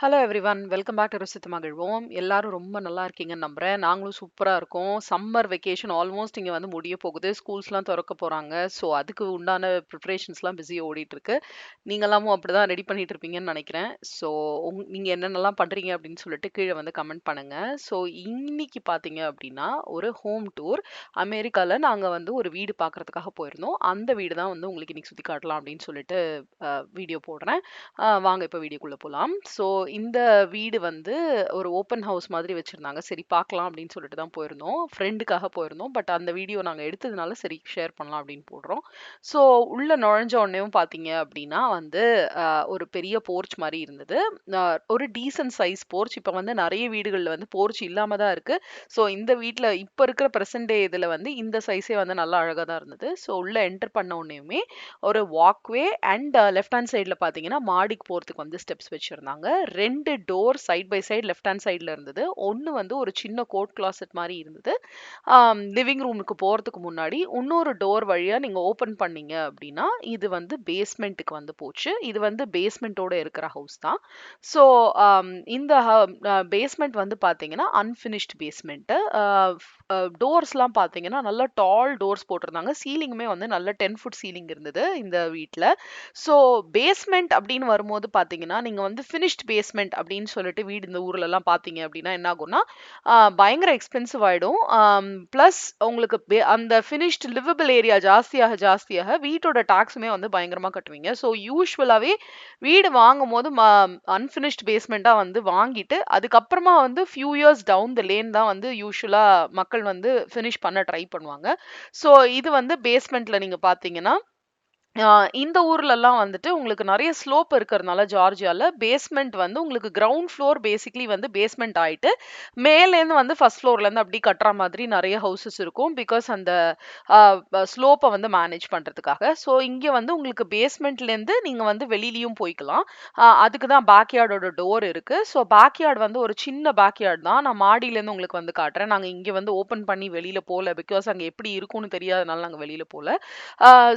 Hello everyone welcome back to ருசித்து மகிழ்வோம் எல்லாரும் ரொம்ப நல்லா இருக்கீங்கன்னு நம்புகிறேன் நாங்களும் சூப்பராக இருக்கோம். சம்மர் வெக்கேஷன் ஆல்மோஸ்ட் இங்கே வந்து முடிய போகுது. ஸ்கூல்ஸ்லாம் திறக்க போகிறாங்க ஸோ அதுக்கு உண்டான ப்ரிப்ரேஷன்ஸ்லாம் பிஸியாக ஓடிட்டுருக்கு நீங்களாமும் அப்படி தான் ரெடி பண்ணிட்டு இருப்பீங்கன்னு நினைக்கிறேன். ஸோ உங் நீங்கள் என்னென்னலாம் பண்ணுறீங்க அப்படின்னு சொல்லிட்டு கீழே வந்து கமெண்ட் பண்ணுங்கள் ஸோ இன்னைக்கு பார்த்தீங்க அப்படின்னா ஒரு ஹோம் டூர் அமெரிக்காவில் நாங்கள் வந்து ஒரு வீடு பார்க்கறதுக்காக போயிருந்தோம். அந்த வீடு தான் வந்து உங்களுக்கு இன்னைக்கு சுற்றி காட்டலாம் அப்படின்னு சொல்லிட்டு வீடியோ போடுறேன். வாங்க இப்போ வீடியோக்குள்ளே போகலாம் ஸோ இந்த வீடு வந்து ஒரு ஓப்பன் ஹவுஸ் மாதிரி வச்சுருந்தாங்க. சரி பார்க்கலாம் அப்படின்னு சொல்லிட்டு தான் போயிருந்தோம். ஃப்ரெண்டுக்காக போயிருந்தோம். பட் அந்த வீடியோ நாங்கள் எடுத்ததுனால சரி ஷேர் பண்ணலாம் அப்படின்னு போடுறோம். ஸோ உள்ளே நுழைஞ்ச உடனேயும் பார்த்தீங்க அப்படின்னா வந்து ஒரு பெரிய போர்ச் மாதிரி இருந்தது. ஒரு டீசன்ட் சைஸ் போர்ச். இப்போ வந்து நிறைய வீடுகளில் வந்து போர்ச் இல்லாமல் தான் இருக்குது ஸோ இந்த வீட்டில் இப்போ இருக்கிற ப்ரெசன்ட் டே இதில் வந்து இந்த சைஸே வந்து நல்லா அழகாக தான் இருந்தது. ஸோ உள்ளே என்டர் பண்ண உடனேயுமே ஒரு வாக்வே அண்ட் லெஃப்ட் ஹேண்ட் சைடில் பார்த்தீங்கன்னா மாடிக்கு போகிறதுக்கு வந்து ஸ்டெப்ஸ் வச்சுருந்தாங்க. ரெண்டு door side by side left hand சைடில் இருந்தது. ஒன்று வந்து ஒரு சின்ன கோட் கிளாசெட் மாதிரி இருந்தது. லிவிங் ரூமுக்கு போகிறதுக்கு முன்னாடி இன்னொரு டோர் வழியாக நீங்கள் ஓப்பன் பண்ணீங்க அப்படின்னா இது வந்து பேஸ்மெண்ட்டுக்கு வந்து போச்சு. இது வந்து பேஸ்மெண்ட்டோட இருக்கிற ஹவுஸ் தான். ஸோ இந்த பேஸ்மெண்ட் வந்து பார்த்தீங்கன்னா அன்ஃபினிஷ்ட் பேஸ்மெண்ட்டு டோர்ஸ்லாம் பார்த்தீங்கன்னா நல்ல டால் டோர்ஸ் போட்டிருந்தாங்க. சீலிங்குமே வந்து நல்ல டென் ஃபுட் சீலிங் இருந்தது இந்த வீட்டில் ஸோ பேஸ்மெண்ட் அப்படின்னு வரும்போது பார்த்தீங்கன்னா நீங்கள் வந்து ஃபினிஷ்ட் பேஸ்மெண்ட் அப்படின்னு சொல்லிட்டு வீடு இந்த ஊர்லலாம் பார்த்தீங்க அப்படின்னா என்ன ஆகும்னா பயங்கர எக்ஸ்பென்சிவ் ஆகிடும் ப்ளஸ் உங்களுக்கு அந்த ஃபினிஷ்ட் லிவபிள் ஏரியா ஜாஸ்தியாக ஜாஸ்தியாக வீட்டோட டாக்ஸுமே வந்து பயங்கரமாக கட்டுவீங்க. ஸோ யூஸ்வலாகவே வீடு வாங்கும் போது அன்ஃபினிஷ்ட் பேஸ்மெண்ட்டாக வந்து வாங்கிட்டு அதுக்கப்புறமா வந்து few years down the lane தான் வந்து யூஸ்வலாக மக்கள் வந்து ஃபினிஷ் பண்ண ட்ரை பண்ணுவாங்க. ஸோ இது வந்து பேஸ்மெண்ட்டில் நீங்கள் பார்த்தீங்கன்னா இந்த ஊர்லலாம் வந்துட்டு உங்களுக்கு நிறைய ஸ்லோப் இருக்கிறதுனால ஜார்ஜியால பேஸ்மெண்ட் வந்து உங்களுக்கு கிரவுண்ட் ஃப்ளோர் பேசிக்லி வந்து பேஸ்மெண்ட் ஆயிட்டு மேலேருந்து வந்து ஃபர்ஸ்ட் ஃப்ளோர்லேருந்து அப்படி கட்டுற மாதிரி நிறைய ஹவுசஸ் இருக்கும். பிகாஸ் அந்த ஸ்லோப்பை வந்து மேனேஜ் பண்ணுறதுக்காக ஸோ இங்கே வந்து உங்களுக்கு பேஸ்மெண்ட்லேருந்து நீங்கள் வந்து வெளியிலையும் போய்க்கலாம். அதுக்கு தான் பேக்யார்டோட டோர் இருக்கு. ஸோ பேக்யார்டு வந்து ஒரு சின்ன பேக்யார்டு தான். நான் மாடியிலேருந்து உங்களுக்கு வந்து காட்டுறேன். நாங்கள் இங்கே வந்து ஓப்பன் பண்ணி வெளியில் போகல பிகாஸ் அங்கே எப்படி இருக்கும்னு தெரியாதனால நாங்கள் வெளியில் போகல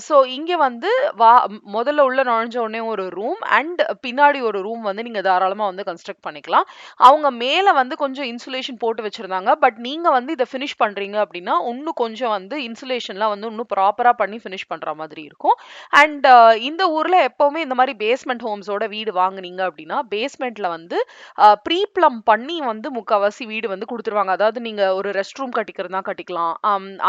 ஸோ இங்கே வந்து வா முதல்ல உள்ள நுழைஞ்ச உடனே ஒரு ரூம் அண்ட் பின்னாடி ஒரு ரூம் வந்து நீங்கள் தாராளமாக வந்து கன்ஸ்ட்ரக்ட் பண்ணிக்கலாம். அவங்க மேலே வந்து கொஞ்சம் இன்சுலேஷன் போட்டு வச்சிருந்தாங்க. பட் நீங்கள் வந்து இதை ஃபினிஷ் பண்ணுறீங்க அப்படின்னா இன்னும் கொஞ்சம் வந்து இன்சுலேஷன்லாம் வந்து இன்னும் ப்ராப்பராக பண்ணி ஃபினிஷ் பண்ணுற மாதிரி இருக்கும். அண்ட் இந்த ஊரில் எப்போவுமே இந்த மாதிரி பேஸ்மெண்ட் ஹோம்ஸோட வீடு வாங்குனீங்க அப்படின்னா பேஸ்மெண்ட்டில் வந்து ப்ரீப்ளம் பண்ணி வந்து முக்கால்வாசி வீடு வந்து கொடுத்துருவாங்க. அதாவது நீங்கள் ஒரு ரெஸ்ட் ரூம் கட்டிக்கிறதா கட்டிக்கலாம்.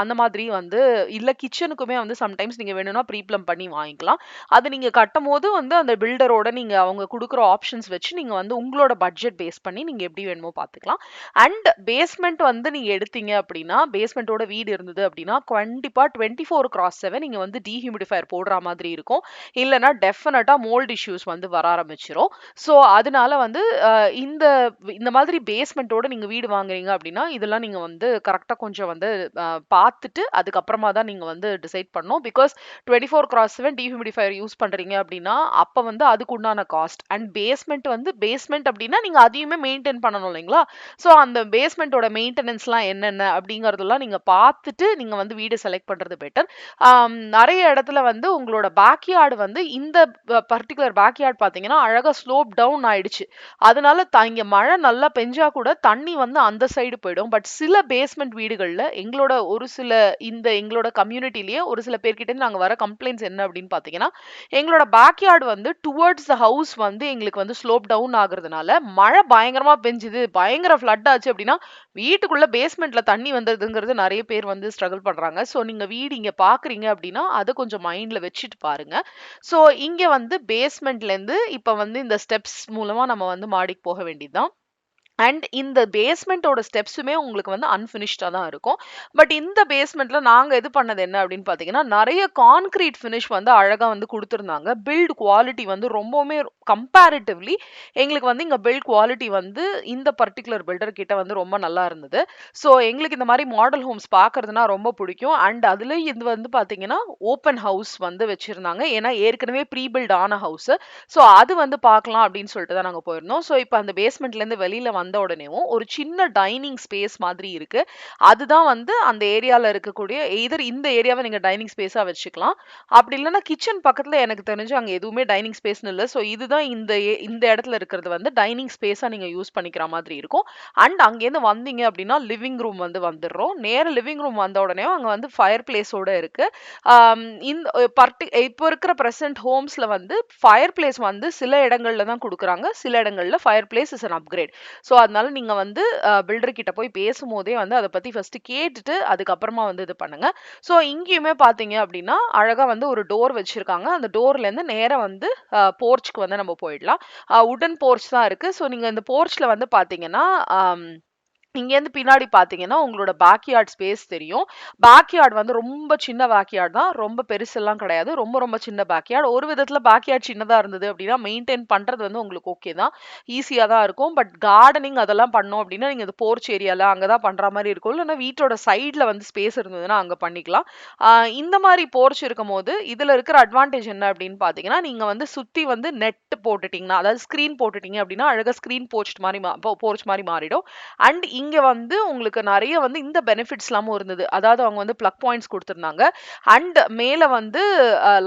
அந்த மாதிரி வந்து இல்லை கிச்சனுக்குமே வந்து சம்டைம்ஸ் நீங்கள் வேணும்னா ப்ரீ ப்ளம் பண்ணி வாங்கிக்கலாம். அது நீங்கள் கட்டும் போது வந்து அந்த பில்டரோட நீங்கள் அவங்க கொடுக்குற ஆப்ஷன்ஸ் வச்சு நீங்கள் வந்து உங்களோட பட்ஜெட் பேஸ் பண்ணி நீங்கள் எப்படி வேணுமோ பார்த்துக்கலாம் அண்ட் பேஸ்மெண்ட் வந்து நீங்கள் எடுத்தீங்க அப்படின்னா பேஸ்மெண்ட்டோட வீடு இருந்தது அப்படின்னா கண்டிப்பாக டுவெண்ட்டி ஃபோர் கிராஸ் செவன் நீங்கள் வந்து டீஹியூமிடிஃபயர் போடுற மாதிரி இருக்கும். இல்லைன்னா டெஃபினட்டாக மோல்ட் இஷ்யூஸ் வந்து வர ஆரம்பிச்சிரும். ஸோ அதனால வந்து இந்த இந்த மாதிரி பேஸ்மெண்ட்டோட நீங்கள் வீடு வாங்குறீங்க அப்படின்னா இதெல்லாம் நீங்கள் வந்து கரெக்டாக கொஞ்சம் வந்து பார்த்துட்டு அதுக்கப்புறமா தான் நீங்கள் வந்து டிசைட் பண்ணணும். Because twenty four cross seven dehumidifier use பண்ணுறீங்க அப்படின்னா அப்போ வந்து அதுக்கு உண்டான காஸ்ட் அண்ட் பேஸ்மெண்ட் வந்து பேஸ்மெண்ட் அப்படின்னா நீங்கள் அதையுமே மெயின்டைன் பண்ணணும் இல்லைங்களா? ஸோ அந்த பேஸ்மெண்ட்டோட மெயின்டெனன்ஸ்லாம் என்னென்ன அப்படிங்கிறதெல்லாம் நீங்கள் பார்த்துட்டு நீங்கள் வந்து வீடு செலக்ட் பண்ணுறது பெட்டர் நிறைய இடத்துல வந்து உங்களோட பேக்யார்டு வந்து இந்த பர்டிகுலர் பேக்யார்டு பார்த்தீங்கன்னா அழகாக ஸ்லோப் டவுன் ஆயிடுச்சு. அதனால த இங்கே மழை நல்லா பெஞ்சா கூட தண்ணி வந்து அந்த சைடு போயிடும். பட் சில பேஸ்மெண்ட் வீடுகளில் எங்களோட ஒரு சில இந்த எங்களோட கம்யூனிட்டிலேயே ஒரு சில பேர்கிட்ட நாங்கள் வர கம்ப்ளைண்ட்ஸ் என்ன அப்படின்னு பார்த்தீங்கன்னா எங்களோட பேக்யார்டு வந்து டுவர்ட்ஸ் த ஹவுஸ் வந்து எங்களுக்கு வந்து ஸ்லோப் டவுன் ஆகுறதுனால மழை பயங்கரமாக பெஞ்சுது. பயங்கர ஃப்ளட் ஆச்சு அப்படின்னா வீட்டுக்குள்ளே பேஸ்மெண்ட்டில் தண்ணி வந்ததுங்கிறது நிறைய பேர் வந்து ஸ்ட்ரகிள் பண்ணுறாங்க ஸோ நீங்கள் வீடு இங்கே பார்க்குறீங்க அப்படின்னா அதை கொஞ்சம் மைண்டில் வச்சுட்டு பாருங்கள் ஸோ இங்கே வந்து பேஸ்மெண்ட்லேருந்து இப்போ வந்து இந்த ஸ்டெப்ஸ் மூலமாக நம்ம வந்து மாடிக்கு போக வேண்டியதுதான். அண்ட் இந்த பேஸ்மெண்ட்டோட ஸ்டெப்ஸுமே உங்களுக்கு வந்து அன்ஃபினிஷ்டாக தான் இருக்கும். பட் இந்த பேஸ்மெண்ட்டில் நாங்கள் இது பண்ணது என்ன அப்படின்னு பார்த்தீங்கன்னா நிறைய கான்க்ரீட் ஃபினிஷ் வந்து அழகாக வந்து கொடுத்துருந்தாங்க. பில்ட் குவாலிட்டி வந்து ரொம்பவுமே கம்பேரிட்டிவ்லி எங்களுக்கு வந்து இங்கே பில்ட் குவாலிட்டி வந்து இந்த பர்டிகுலர் பில்டர் கிட்ட வந்து ரொம்ப நல்லா இருந்தது. ஸோ எங்களுக்கு இந்த மாதிரி மாடல் ஹோம்ஸ் பார்க்கறதுனா ரொம்ப பிடிக்கும். அண்ட் அதில் இது வந்து பார்த்தீங்கன்னா ஓப்பன் ஹவுஸ் வந்து வச்சுருந்தாங்க. ஏன்னா ஏற்கனவே ப்ரீ பில்ட் ஆன ஹவுஸு ஸோ அது வந்து பார்க்கலாம் அப்படின்னு சொல்லிட்டு தான் நாங்கள் போயிருந்தோம். ஸோ இப்போ அந்த பேஸ்மெண்ட்லேருந்து வெளியில் வந்து வந்த உடனேவும் ஒரு சின்ன டைனிங் ஸ்பேஸ் மாதிரி இருக்கு. அதுதான் வந்து அந்த ஏரியால இருக்கக்கூடிய எதர் இந்த ஏரியாவை நீங்கள் டைனிங் ஸ்பேஸாக வச்சுக்கலாம். அப்படி இல்லைன்னா கிச்சன் பக்கத்தில் எனக்கு தெரிஞ்சு அங்கே எதுவுமே டைனிங் ஸ்பேஸ்னு இல்லை. ஸோ இதுதான் இந்த இந்த இடத்துல இருக்கிறது வந்து டைனிங் ஸ்பேஸாக நீங்கள் யூஸ் பண்ணிக்கிற மாதிரி இருக்கும். அண்ட் அங்கேருந்து வந்தீங்க அப்படின்னா லிவிங் ரூம் வந்து வந்துடுறோம். நேர லிவிங் ரூம் வந்த உடனே அங்கே வந்து ஃபயர் பிளேஸோட இருக்கு. இந்த பர்டி இப்போ இருக்கிற ப்ரெசன்ட் ஹோம்ஸ்ல வந்து ஃபயர் பிளேஸ் வந்து சில இடங்கள்ல தான் கொடுக்குறாங்க. சில இடங்கள்ல fireplace is an upgrade so அதனால நீங்கள் வந்து பில்டர் கிட்ட போய் பேசும்போதே வந்து அதை பற்றி ஃபஸ்ட்டு கேட்டுட்டு அதுக்கப்புறமா வந்து இது பண்ணுங்கள் ஸோ இங்கேயுமே பார்த்தீங்க அப்படின்னா அழகாக வந்து ஒரு டோர் வச்சுருக்காங்க. அந்த டோர்லேருந்து நேராக வந்து போர்ச்சுக்கு வந்து நம்ம போயிடலாம். உடன் போர்ச் தான் இருக்குது ஸோ நீங்கள் இந்த போர்ச்சில் வந்து பார்த்தீங்கன்னா இங்கேருந்து பின்னாடி பார்த்தீங்கன்னா உங்களோட பேக்யார்ட் ஸ்பேஸ் தெரியும். பேக்யார்ட் வந்து ரொம்ப சின்ன பேக்யார்ட் தான். ரொம்ப பெருசெல்லாம் கிடையாது. ரொம்ப ரொம்ப சின்ன பேக்யார்ட் ஒரு விதத்தில் பேக்யார்ட் சின்னதாக இருந்தது அப்படின்னா மெயின்டைன் பண்ணுறது வந்து உங்களுக்கு ஓகே தான். ஈஸியாக தான் இருக்கும். பட் கார்டனிங் அதெல்லாம் பண்ணோம் அப்படின்னா நீங்கள் இந்த போர்ச் ஏரியாவில் அங்கே தான் பண்ணுற மாதிரி இருக்கும். இல்லைன்னா வீட்டோட சைடில் வந்து ஸ்பேஸ் இருந்ததுன்னா அங்கே பண்ணிக்கலாம். இந்த மாதிரி போர்ச் இருக்கும் போது இதில் இருக்கிற அட்வான்டேஜ் என்ன அப்படின்னு பார்த்தீங்கன்னா நீங்கள் வந்து சுற்றி வந்து நெட் போட்டுட்டிங்கன்னா அதாவது ஸ்க்ரீன் போட்டுட்டிங்க அப்படின்னா அழகாக ஸ்க்ரீன் போர்ச் மாதிரி போர்ச் மாதிரி மாறிடும். அண்ட் இங்கே வந்து உங்களுக்கு நிறைய வந்து இந்த பெனிஃபிட்ஸ்லாமும் இருந்தது. அதாவது அவங்க வந்து ப்ளக் பாயிண்ட்ஸ் கொடுத்துருந்தாங்க. அண்ட் மேலே வந்து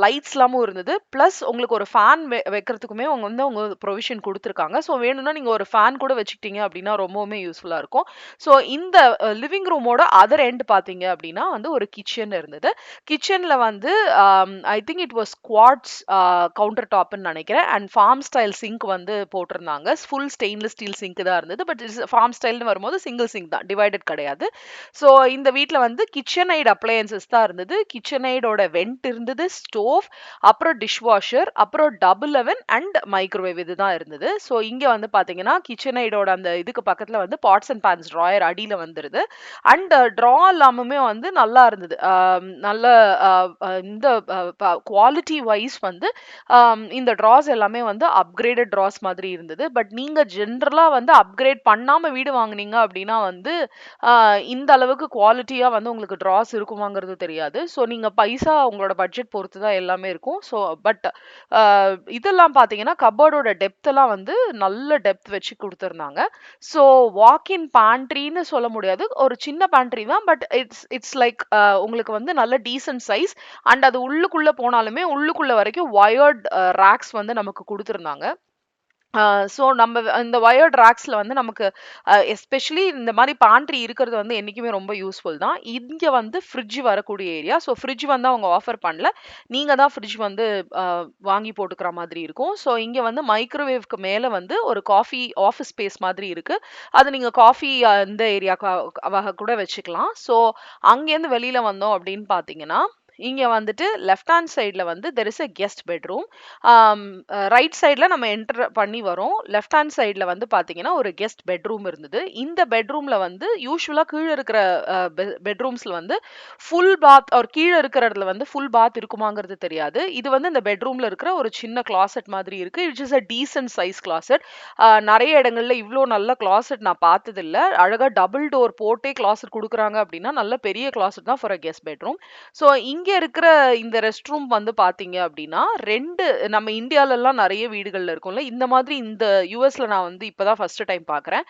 லைட்ஸ்லாமும் இருந்தது. ப்ளஸ் உங்களுக்கு ஒரு ஃபேன் வைக்கிறதுக்குமே அவங்க வந்து அவங்க ப்ரொவிஷன் கொடுத்துருக்காங்க. ஸோ வேணும்னா நீங்கள் ஒரு ஃபேன் கூட வச்சுக்கிட்டீங்க அப்படின்னா ரொம்பவுமே யூஸ்ஃபுல்லாக இருக்கும். ஸோ இந்த லிவிங் ரூமோட அதர் எண்ட் பார்த்தீங்க அப்படின்னா வந்து ஒரு கிச்சன் இருந்தது. கிச்சனில் வந்து I think it was quartz counter டாப்னு நினைக்கிறேன். அண்ட் ஃபார்ம் ஸ்டைல் சிங்க் வந்து போட்டிருந்தாங்க. ஃபுல் ஸ்டெயின்லெஸ் ஸ்டீல் சிங்க் தான் இருந்தது. பட் ஃபார்ம் ஸ்டைல்னு வரும்போது சிங்கிள் சிங்க் தான் டிவைடட் கிடையாது. ஸோ இந்த வீட்டில் வந்து கிச்சன் ஐட் அப்ளையன்சஸ் தான் இருந்தது. கிச்சன் ஐடோட வெண்ட் இருந்தது ஸ்டோவ் அப்புறம் டிஷ் வாஷர் அப்புறம் டபுள் லெவன் அண்ட் மைக்ரோவேவ் இதுதான் இருந்தது. ஸோ இங்கே வந்து பார்த்தீங்கன்னா கிச்சன் ஐடோட அந்த இதுக்கு பக்கத்தில் வந்து பாட்ஸ் அண்ட் பேன்ஸ் ட்ராயர் அடியில் வந்துருது. அண்ட் ட்ரா எல்லாமுமே வந்து நல்லா இருந்தது. நல்ல இந்த குவாலிட்டி வைஸ் வந்து இந்த ட்ராஸ் எல்லாமே வந்து அப்கிரேடட் ட்ராஸ் மாதிரி இருந்தது. பட் நீங்கள் ஜென்ரலாக வந்து அப்கிரேட் பண்ணாமல் வீடு வாங்குனீங்க அப்படின்னா வந்து இந்த அளவுக்கு குவாலிட்டியாக வந்து உங்களுக்கு ட்ராஸ் இருக்குமாங்கிறது தெரியாது. ஸோ நீங்கள் பைசா உங்களோட பட்ஜெட் பொறுத்து தான் எல்லாமே இருக்கும். ஸோ பட் இதெல்லாம் பார்த்தீங்கன்னா கபோர்டோட டெப்த்தெல்லாம் வந்து நல்ல டெப்த் வச்சு கொடுத்துருந்தாங்க. ஸோ வாக்கின் பேண்ட்ரின்னு சொல்ல முடியாது. ஒரு சின்ன பேண்ட்ரி தான். பட் இட்ஸ் இட்ஸ் லைக் உங்களுக்கு வந்து நல்ல டீசன்ட் சைஸ் அண்ட் அது உள்ளுக்குள்ளே போனாலுமே உள்ளுக்குள்ளே வரைக்கும் வயர்ட் ரேக்ஸ் வந்து நமக்கு கொடுத்துருந்தாங்க. ஸோ நம்ம இந்த ஒயர் ட்ராக்ஸில் வந்து நமக்கு எஸ்பெஷலி இந்த மாதிரி பாண்ட்ரி இருக்கிறது வந்து என்றைக்குமே ரொம்ப யூஸ்ஃபுல் தான். இங்கே வந்து ஃப்ரிட்ஜ் வரக்கூடிய ஏரியா ஸோ ஃப்ரிட்ஜ் வந்து அவங்க ஆஃபர் பண்ணல. நீங்கள் தான் ஃப்ரிட்ஜ் வந்து வாங்கி போட்டுக்கிற மாதிரி இருக்கும். ஸோ இங்கே வந்து மைக்ரோவேவ்க்கு மேலே வந்து ஒரு காஃபி ஆஃபீஸ் ஸ்பேஸ் மாதிரி இருக்குது அது நீங்கள் காஃபி இந்த ஏரியாக்காக கூட வச்சுக்கலாம். ஸோ அங்கேருந்து வெளியில் வந்தோம் அப்படின்னு பார்த்தீங்கன்னா இங்கே வந்துட்டு லெஃப்ட் ஹேண்ட் சைடில் வந்து there is a guest bedroom right சைடில் நம்ம என்டர் பண்ணி வரோம். லெஃப்ட் ஹேண்ட் சைடில் வந்து பார்த்தீங்கன்னா ஒரு கெஸ்ட் பெட்ரூம் இருந்தது. இந்த பெட்ரூமில் வந்து யூஸ்வலாக கீழே இருக்கிற பெட்ரூம்ஸில் வந்து ஃபுல் பாத் ஒரு கீழே இருக்கிறதுல வந்து ஃபுல் பாத் இருக்குமாங்கிறது தெரியாது. இது வந்து இந்த பெட்ரூமில் இருக்கிற ஒரு சின்ன கிளாசட் மாதிரி இருக்கு. It's is a decent size closet நிறைய இடங்கள்ல இவ்வளோ நல்ல கிளாசட் நான் பார்த்ததில்ல. அழகாக டபுள் டோர் போட்டே கிளாசட் கொடுக்குறாங்க அப்படின்னா நல்ல பெரிய கிளாசட் தான் for a guest bedroom so இங்கே இருக்கிற இந்த ரெஸ்ட் ரூம் வந்து பாத்தீங்க அப்படின்னா ரெண்டு நம்ம இந்தியாலலாம் நிறைய வீடுகள்ல இருக்கும்ல. இந்த மாதிரி இந்த யூஎஸ்ல நான் வந்து இப்பதான் ஃபர்ஸ்ட் டைம் பாக்குறேன்.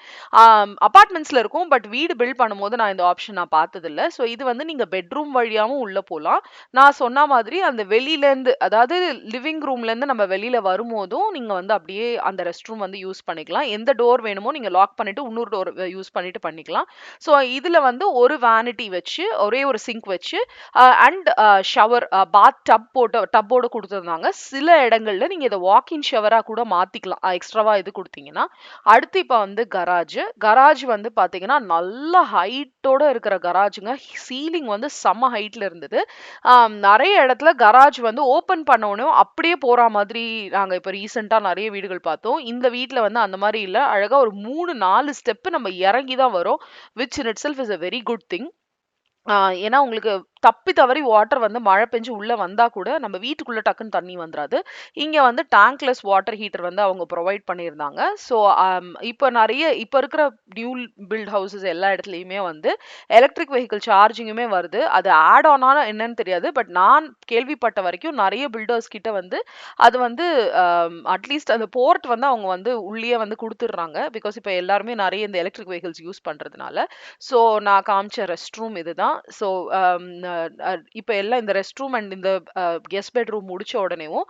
அபார்ட்மெண்ட்ஸ்ல இருக்கும் பட் வீடு பில்ட் பண்ணும்போது நான் இந்த ஆப்ஷன் நான் பார்த்ததில்ல. ஸோ இது வந்து நீங்க பெட்ரூம் வழியாவும் உள்ள போகலாம் நான் சொன்ன மாதிரி அந்த வெளியில இருந்து அதாவது லிவிங் ரூம்ல இருந்து நம்ம வெளியில வரும்போதும் நீங்க வந்து அப்படியே அந்த ரெஸ்ட் ரூம் வந்து யூஸ் பண்ணிக்கலாம். எந்த டோர் வேணுமோ நீங்க லாக் பண்ணிட்டு இன்னொரு டோர் யூஸ் பண்ணிட்டு பண்ணிக்கலாம். ஸோ இதுல வந்து ஒரு வேனிட்டி வச்சு ஒரே ஒரு சிங்க் வச்சு அண்ட் ஷவர் பாத் டப் போட்டு டப்போட கொடுத்துருந்தாங்க. சில இடங்கள்ல நீங்கள் இதை வாக்கின் ஷவராக கூட மாற்றிக்கலாம் எக்ஸ்ட்ராவாக இது கொடுத்தீங்கன்னா. அடுத்து இப்போ வந்து கராஜ் கராஜ் வந்து பார்த்தீங்கன்னா நல்ல ஹைட்டோட இருக்கிற கராஜுங்க சீலிங் வந்து செம்ம ஹைட்டில் இருந்தது. நிறைய இடத்துல கராஜ் வந்து ஓப்பன் பண்ண அப்படியே போகிற மாதிரி நாங்கள் இப்போ ரீசெண்டாக நிறைய வீடுகள் பார்த்தோம். இந்த வீட்டில் வந்து அந்த மாதிரி இல்லை. அழகாக ஒரு மூணு நாலு ஸ்டெப்பு நம்ம இறங்கி தான் வரும் which in itself is a very good thing ஏன்னா உங்களுக்கு தப்பி தவறி வாட்டர் வந்து மழை பெஞ்சு உள்ளே வந்தால் கூட நம்ம வீட்டுக்குள்ளே டக்குன்னு தண்ணி வந்துடாது இங்கே வந்து டேங்க்லெஸ் வாட்டர் ஹீட்டர் வந்து அவங்க ப்ரொவைட் பண்ணியிருந்தாங்க ஸோ um, இப்போ நிறைய இப்போ இருக்கிற நியூ பில்ட் ஹவுசஸ் எல்லா இடத்துலையுமே வந்து எலக்ட்ரிக் வெஹிக்கிள் சார்ஜிங்குமே வருது. அது ஆட் ஆனா என்னன்னு தெரியாது. பட் நான் கேள்விப்பட்ட வரைக்கும் நிறைய பில்டர்ஸ் கிட்ட வந்து அது வந்து um, அட்லீஸ்ட் அந்த போர்ட் வந்து அவங்க வந்து உள்ளே வந்து கொடுத்துட்றாங்க. பிகாஸ் இப்போ எல்லாருமே நிறைய இந்த எலக்ட்ரிக் வெஹிக்கிள்ஸ் யூஸ் பண்ணுறதுனால ஸோ நான் காமிச்ச ரெஸ்ட் ரூம் இதுதான் ஸோ um, இப்போ எல்லாம் இந்த ரெஸ்ட் ரூம் அண்ட் இந்த கெஸ்ட் பெட்ரூம் முடிச்ச உடனேவும்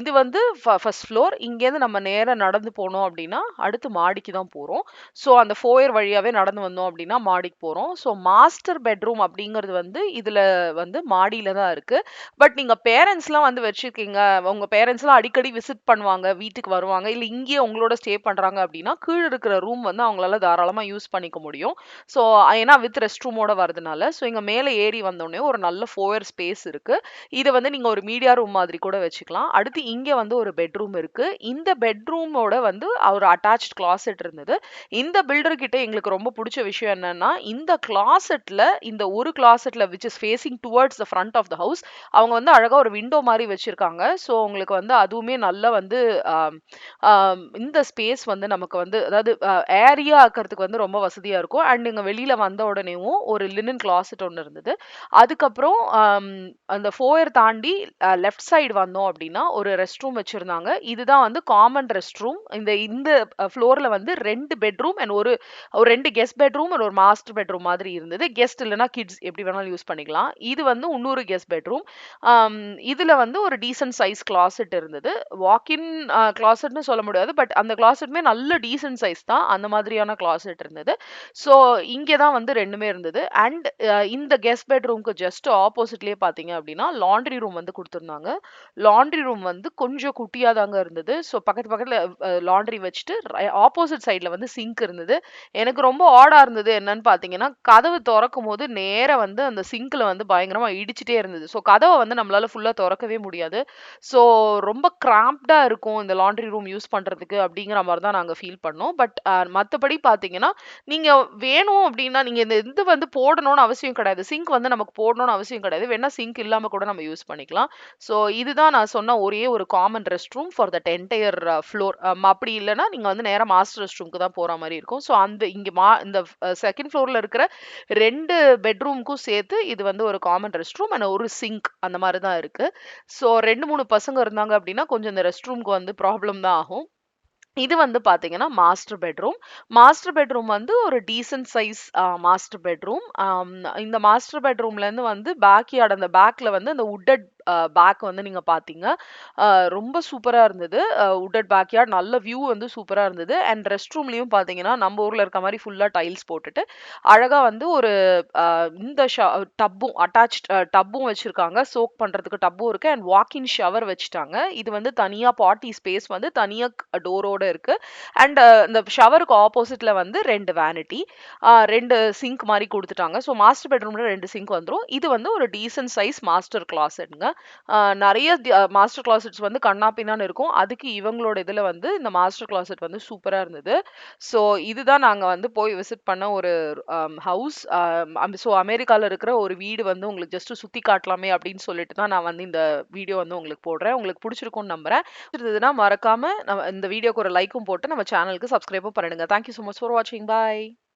இது வந்து ஃபர்ஸ்ட் ஃப்ளோர் இங்கேருந்து நம்ம நேராக நடந்து போனோம் அப்படின்னா அடுத்து மாடிக்கு தான் போகிறோம் ஸோ அந்த ஃபோயர் வழியாகவே நடந்து வந்தோம் அப்படின்னா மாடிக்கு போகிறோம் ஸோ மாஸ்டர் பெட்ரூம் அப்படிங்கிறது வந்து இதில் வந்து மாடியில் தான் இருக்குது பட் நீங்கள் பேரண்ட்ஸ்லாம் வந்து வச்சுருக்கீங்க. உங்கள் பேரண்ட்ஸ்லாம் அடிக்கடி விசிட் பண்ணுவாங்க வீட்டுக்கு வருவாங்க. இல்லை இங்கேயே உங்களோட ஸ்டே பண்ணுறாங்க அப்படின்னா கீழே இருக்கிற ரூம் வந்து அவங்களால தாராளமாக யூஸ் பண்ணிக்க முடியும். ஸோ ஏன்னா வித் ரெஸ்ட் ரூமோட வரதுனால ஸோ இங்கே மேலே ஏறி வந்து வந்தோடனே ஒரு நல்ல ஃபோயர் ஸ்பேஸ் இருக்கு. இதை வந்து நீங்கள் ஒரு மீடியா ரூம் மாதிரி கூட வச்சுக்கலாம். அடுத்து இங்கே வந்து ஒரு பெட்ரூம் இருக்குது இந்த பெட்ரூமோட வந்து ஒரு அட்டாச் கிளாசெட் இருந்தது. இந்த பில்டர்கிட்ட எங்களுக்கு ரொம்ப பிடிச்ச விஷயம் என்னன்னா இந்த கிளாசெட்டில் இந்த ஒரு கிளாசெட்டில் which is facing towards the front of the house அவங்க வந்து அழகாக ஒரு விண்டோ மாதிரி வச்சுருக்காங்க. ஸோ உங்களுக்கு வந்து அதுவுமே நல்லா வந்து இந்த ஸ்பேஸ் வந்து நமக்கு வந்து அதாவது ஏரியா ஆக்கிறதுக்கு வந்து ரொம்ப வசதியாக இருக்கும். அண்ட் நீங்கள் வெளியில் வந்த உடனேவும் ஒரு லினன் கிளாசெட் ஒன்று இருந்தது. அதுக்கப்புறம் அந்த ஃபோயர் தாண்டி லெஃப்ட் சைடு வந்தோம் அப்படின்னா ஒரு ரெஸ்ட் ரூம் வச்சிருந்தாங்க. இதுதான் வந்து காமன் ரெஸ்ட் ரூம் இந்த இந்த ஃப்ளோரில் வந்து ரெண்டு பெட்ரூம் அண்ட் ஒரு ஒரு ரெண்டு கெஸ்ட் பெட்ரூம் அண்ட் ஒரு மாஸ்டர் பெட்ரூம் மாதிரி இருந்தது. கெஸ்ட் இல்லைனா கிட்ஸ் எப்படி வேணாலும் யூஸ் பண்ணிக்கலாம். இது வந்து இன்னொரு கெஸ்ட் பெட்ரூம் இதில் வந்து ஒரு டீசன்ட் சைஸ் கிளாசெட் இருந்தது. வாக்கின் கிளாசெட்னு சொல்ல முடியாது. பட் அந்த கிளாசெட்டுமே நல்ல டீசன்ட் சைஸ் தான். அந்த மாதிரியான கிளாசெட் இருந்தது. ஸோ இங்கே தான் வந்து ரெண்டுமே இருந்தது. அண்ட் இந்த கெஸ்ட் பெட் பெட்ரூம்க்கு ஜஸ்ட் ஆப்போசிட்லேயே பார்த்தீங்க அப்படின்னா லாண்ட்ரி ரூம் வந்து கொடுத்துருந்தாங்க. லாண்ட்ரி ரூம் வந்து கொஞ்சம் குட்டியாக தாங்க இருந்தது. ஸோ பக்கத்து பக்கத்தில் லாண்ட்ரி வச்சுட்டு ஆப்போசிட் சைடில் வந்து சிங்க் இருந்தது. எனக்கு ரொம்ப ஆடாக இருந்தது என்னன்னு பார்த்தீங்கன்னா கதவு திறக்கும் போது நேராக வந்து அந்த சிங்கில் வந்து பயங்கரமாக இடிச்சிட்டே இருந்தது. ஸோ கதவை வந்து நம்மளால் ஃபுல்லாக திறக்கவே முடியாது. ஸோ ரொம்ப கிராம்ப்டாக இருக்கும் இந்த லாண்ட்ரி ரூம் யூஸ் பண்ணுறதுக்கு அப்படிங்கிற மாதிரி தான் நாங்கள் ஃபீல் பண்ணோம். பட் மற்றபடி பார்த்தீங்கன்னா நீங்கள் வேணும் அப்படின்னா நீங்கள் இந்த இது வந்து போடணும்னு அவசியம் கிடையாது. சிங்க் வந்து நமக்கு போடணும்னு அவசியம் கிடையாது. வேணா சிங்க் இல்லாமல் கூட நம்ம யூஸ் பண்ணிக்கலாம். ஸோ இதுதான் நான் சொன்ன ஒரே ஒரு common rest room for that entire floor அப்படி இல்லைன்னா நீங்கள் வந்து நேராக மாஸ்டர் ரெஸ்ட் ரூம்க்கு தான் போகிற மாதிரி இருக்கும். ஸோ அந்த இங்கே மா இந்த uh, செகண்ட் ஃப்ளோரில் இருக்கிற ரெண்டு பெட்ரூம்க்கும் சேர்த்து இது வந்து ஒரு காமன் ரெஸ்ட் ரூம் அண்ட் ஒரு சிங்க் அந்த மாதிரி தான் இருக்குது ஸோ ரெண்டு மூணு பசங்க இருந்தாங்க அப்படின்னா கொஞ்சம் இந்த ரெஸ்ட் ரூம்க்கு வந்து ப்ராப்ளம் தான் ஆகும். இது வந்து பார்த்தீங்கன்னா மாஸ்டர் பெட்ரூம் மாஸ்டர் பெட்ரூம் வந்து ஒரு டீசன்ட் சைஸ் மாஸ்டர் பெட்ரூம் இந்த மாஸ்டர் பெட்ரூம்ல இருந்து வந்து பேக் யார்டு அந்த பேக்கில் வந்து அந்த உட்டட் பேக் வந்து நீங்கள் பார்த்தீங்க. ரொம்ப சூப்பராக இருந்தது. உட்டட் பேக்யார்ட் நல்ல வியூ வந்து சூப்பராக இருந்தது. அண்ட் ரெஸ்ட் ரூம்லேயும் பார்த்தீங்கன்னா நம்ம ஊரில் இருக்க மாதிரி ஃபுல்லாக டைல்ஸ் போட்டுட்டு அழகாக வந்து ஒரு இந்த ஷ டப்பும் அட்டாச் டப்பும் வச்சுருக்காங்க. சோக் பண்ணுறதுக்கு டப்பும் இருக்குது அண்ட் வாக்கின் ஷவர் வச்சுட்டாங்க. இது வந்து தனியாக பார்ட்டி ஸ்பேஸ் வந்து தனியாக டோரோடு இருக்குது அண்ட் இந்த ஷவருக்கு ஆப்போசிட்டில் வந்து ரெண்டு வேனிட்டி ரெண்டு சிங்க் மாதிரி கொடுத்துட்டாங்க. ஸோ மாஸ்டர் பெட்ரூமில் ரெண்டு சிங்க் வந்துடும் இது வந்து ஒரு டீசன்ட் சைஸ் மாஸ்டர் கிளாஸுங்க நிறைய மாஸ்டர் கிளாசட்ஸ் வந்து கண்ணா பின்னான்னு இருக்கும். அதுக்கு இவங்களோட இதுல வந்து இந்த மாஸ்டர் கிளாசட் வந்து சூப்பரா இருந்தது. ஸோ இதுதான் நாங்க வந்து போய் விசிட் பண்ண ஒரு ஹவுஸ் ஸோ அமெரிக்கால இருக்கிற ஒரு வீடு வந்து உங்களுக்கு ஜஸ்ட் சுத்தி காட்டலாமே அப்படின்னு சொல்லிட்டு தான் நான் வந்து இந்த வீடியோ வந்து உங்களுக்கு போடுறேன். உங்களுக்கு பிடிச்சிருக்கும்னு நம்புறேன். இருந்ததுன்னா மறக்காம நம்ம இந்த வீடியோக்கு ஒரு லைக்கும் போட்டு நம்ம சேனலுக்கு சப்ஸ்கிரைபும் பண்ணிடுங்க தேங்க்யூ ஸோ மச் ஃபார் வாட்சிங் பாய்